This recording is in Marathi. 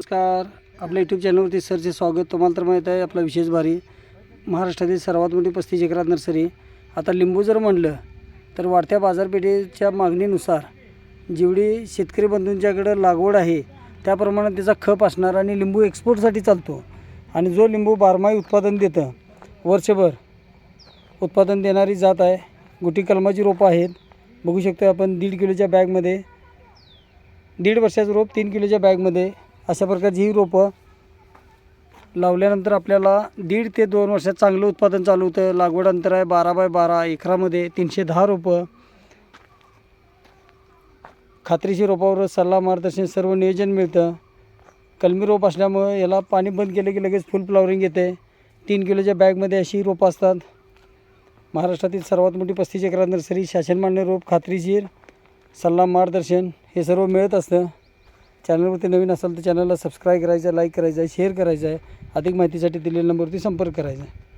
नमस्कार. आपल्या यूट्यूब चॅनलवरती सरचे स्वागत. तुम्हाला तर माहीत आहे आपला विशेष भारी. महाराष्ट्रातील सर्वात मोठी पस्तीस एकरात नर्सरी. आता लिंबू जर म्हणलं तर वाढत्या बाजारपेठेच्या मागणीनुसार जेवढी शेतकरी बंधूंच्याकडं लागवड आहे त्याप्रमाणे त्याचा खप असणार आणि लिंबू एक्सपोर्टसाठी चालतो. आणि जो लिंबू बारमाही उत्पादन देतं वर्षभर उत्पादन देणारी जात आहे गुटी कलमाची रोपं आहेत. बघू शकतो आपण दीड किलोच्या बॅगमध्ये दीड वर्षाचं रोप तीन किलोच्या बॅगमध्ये अशा प्रकारची ही रोपं लावल्यानंतर आपल्याला दीड ते दोन वर्षात चांगलं उत्पादन चालू होतं. लागवड अंतर आहे बारा बाय बारा एकरामध्ये तीनशे दहा रोपं. खात्रीशी रोपावर सल्ला मार्गदर्शन सर्व नियोजन मिळतं. कलमी रोप असल्यामुळं याला पाणी बंद केलं की लगेच फुल फ्लॉवरिंग येते. तीन किलोच्या बॅगमध्ये अशी रोपं असतात. महाराष्ट्रातील सर्वात मोठी पस्तीस एकरात नर्सरी शासनमान्य रोप खात्रीशीर सल्ला मार्गदर्शन हे सर्व मिळत असतं. चॅनलवरती नवीन असाल तर चॅनलला सबस्क्राईब करायचं आहे लाईक करायचं आहे शेअर करायचं आहे. अधिक माहितीसाठी दिलेल्या नंबरवरती संपर्क करायचा आहे.